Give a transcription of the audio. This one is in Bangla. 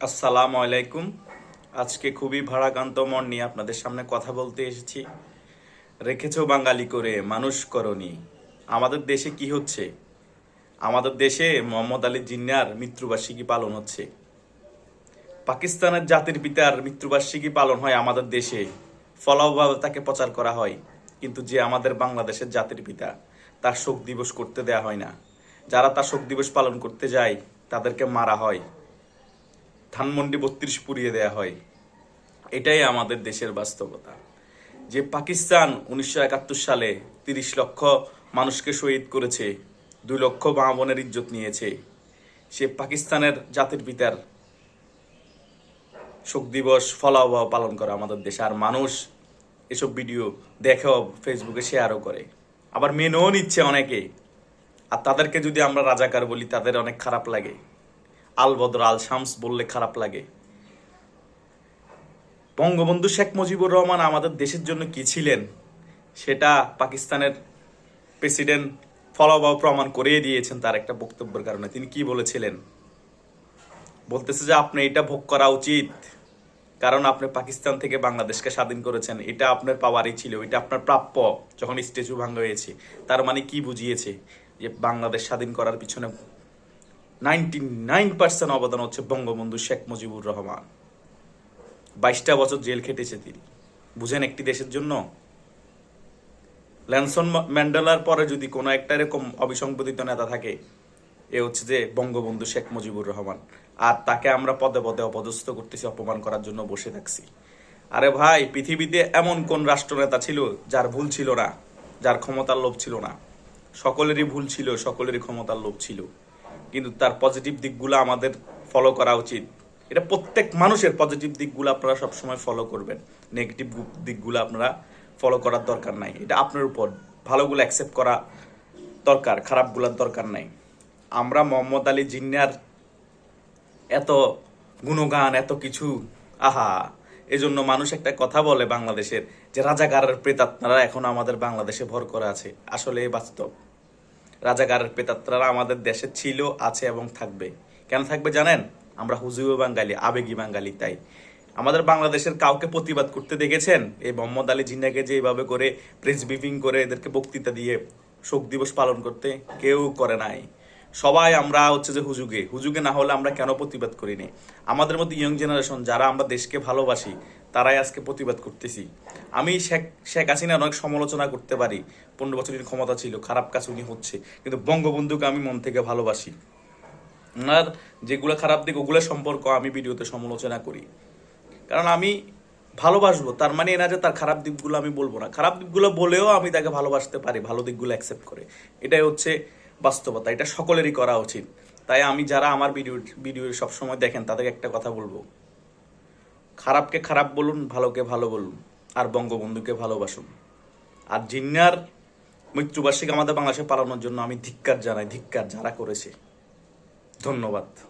আসসালামু আলাইকুম। আজকে খুবই ভাড়াকান্ত মন নিয়ে আপনাদের সামনে কথা বলতে এসেছি। রেখেছ বাঙালি করে মানুষ করনি। আমাদের দেশে কি হচ্ছে? আমাদের দেশে মোহাম্মদ আলী জিন্নার মৃত্যুবার্ষিকী পালন হচ্ছে। পাকিস্তানের জাতির পিতার মৃত্যুবার্ষিকী পালন হয় আমাদের দেশে। ফলাওভাবে তাকে প্রচার করা হয়। কিন্তু যে আমাদের বাংলাদেশের জাতির পিতা, তার শোক দিবস করতে দেয়া হয় না। যারা তার শোক দিবস পালন করতে যায়, তাদেরকে মারা হয়। ধানমন্ডি বত্রিশ পুড়িয়ে দেয়া হয়। এটাই আমাদের দেশের বাস্তবতা। যে পাকিস্তান উনিশশো একাত্তর সালে তিরিশ লক্ষ মানুষকে শহীদ করেছে, দুই লক্ষ মা বোনের ইজ্জত নিয়েছে, সে পাকিস্তানের জাতির পিতার শোক দিবস ফলাওয়া পালন করে আমাদের দেশে। আর মানুষ এসব ভিডিও দেখেও ফেসবুকে শেয়ারও করে। আবার মেনেও নিচ্ছে অনেকে। আর তাদেরকে যদি আমরা রাজাকার বলি, তাদের অনেক খারাপ লাগে। আল বদর আল শামস বললে খারাপ লাগে। বঙ্গবন্ধু শেখ মুজিবুর রহমান আমাদের দেশের জন্য কি ছিলেন, সেটা পাকিস্তানের প্রেসিডেন্ট ফলাবাও প্রমাণ করিয়ে দিয়েছেন তার একটা বক্তব্যের কারণে। তিনি কি বলেছিলেন? বলতেছে যে, আপনি এটা ভোগ করা উচিত, কারণ আপনি পাকিস্তান থেকে বাংলাদেশকে স্বাধীন করেছেন। এটা আপনার পাওয়ারই ছিল, এটা আপনার প্রাপ্য, যখন স্ট্যাচু ভাঙ্গা হয়েছে। তার মানে কি বুঝিয়েছে? যে, বাংলাদেশ স্বাধীন করার পিছনে নাইনটি নাইন পার্সেন্ট অবদান হচ্ছে বঙ্গবন্ধু শেখ মুজিবুর রহমান। বাইশটা বছর জেল খেটেছে তিনি। বুঝেন একটি দেশের জন্য? ল্যানসন ম্যান্ডেলার পরে যদি কোনো একটা এরকম অবিসংবাদিত নেতা থাকে, এ হচ্ছে যে বঙ্গবন্ধু শেখ মুজিবুর রহমান। আর তাকে আমরা পদে পদে অপদস্থ করতেছি, অপমান করার জন্য বসে থাকছি। আরে ভাই, পৃথিবীতে এমন কোন রাষ্ট্রনেতা ছিল যার ভুল ছিল না, যার ক্ষমতার লোভ ছিল না? সকলেরই ভুল ছিল, সকলেরই ক্ষমতার লোভ ছিল। কিন্তু তার পজিটিভ দিকগুলো আমাদের ফলো করা উচিত। এটা প্রত্যেক মানুষের পজিটিভ দিকগুলো আপনারা সবসময় ফলো করবেন। নেগেটিভ দিকগুলো আপনারা ফলো করার দরকার নাই। এটা আপনার উপর। ভালোগুলো অ্যাকসেপ্ট করা দরকার, খারাপগুলোর দরকার নাই। আমরা মোহাম্মদ আলী জিন্নার এত গুণগান, এত কিছু, আহা, এজন্য মানুষ একটা কথা বলে বাংলাদেশের যে রাজাকারের প্রেতাত্মারা এখন আমাদের বাংলাদেশে ভর করে আছে। আসলে এ বাস্তব। রাজাকারের পেতাত্রারা আমাদের দেশে ছিল, আছে এবং থাকবে। কেন থাকবে জানেন? আমরা হুজুর বাঙ্গালি আবেগী বাঙালি তাই। আমাদের বাংলাদেশের কাউকে প্রতিবাদ করতে দেখেছেন? এই মোহাম্মদ আলী জিন্নাকে যে এইভাবে করে প্রেস ব্রিফিং করে এদেরকে বক্তৃতা দিয়ে শোক দিবস পালন করতে কেউ করে নাই। সবাই আমরা হচ্ছে যে হুজুগে। হুজুগে না হলে আমরা কেন প্রতিবাদ করিনি? আমাদের মধ্যে ইয়ং জেনারেশন যারা আমরা দেশকে ভালোবাসি, তারাই আজকে প্রতিবাদ করতেছি। আমি শেখ শেখ হাসিনার অনেক সমালোচনা করতে পারি। পনেরো বছরের ক্ষমতা ছিল, খারাপ কাজ উনি হচ্ছে। কিন্তু বঙ্গবন্ধুকে আমি মন থেকে ভালোবাসি। ওনার যেগুলো খারাপ দিক, ওগুলো সম্পর্ক আমি ভিডিওতে সমালোচনা করি। কারণ আমি ভালোবাসবো, তার মানে এনা যে তার খারাপ দিকগুলো আমি বলব না। খারাপ দিকগুলো বলেও আমি তাকে ভালোবাসতে পারি, ভালো দিকগুলো অ্যাকসেপ্ট করে। এটাই হচ্ছে বাস্তবতা, এটা সকলেরই করা উচিত। তাই আমি যারা আমার ভিডিও ভিডিও সবসময় দেখেন, তাদের একটা কথা বলব। খারাপকে খারাপ বলুন, ভালোকে ভালো বলুন, আর বঙ্গবন্ধুকে ভালোবাসুন। আর জিন্নার মৃত্যুবার্ষিকী আমাদের বাংলাদেশে পালানোর জন্য আমি ধিক্কার জানাই, ধিক্কার যারা করেছে। ধন্যবাদ।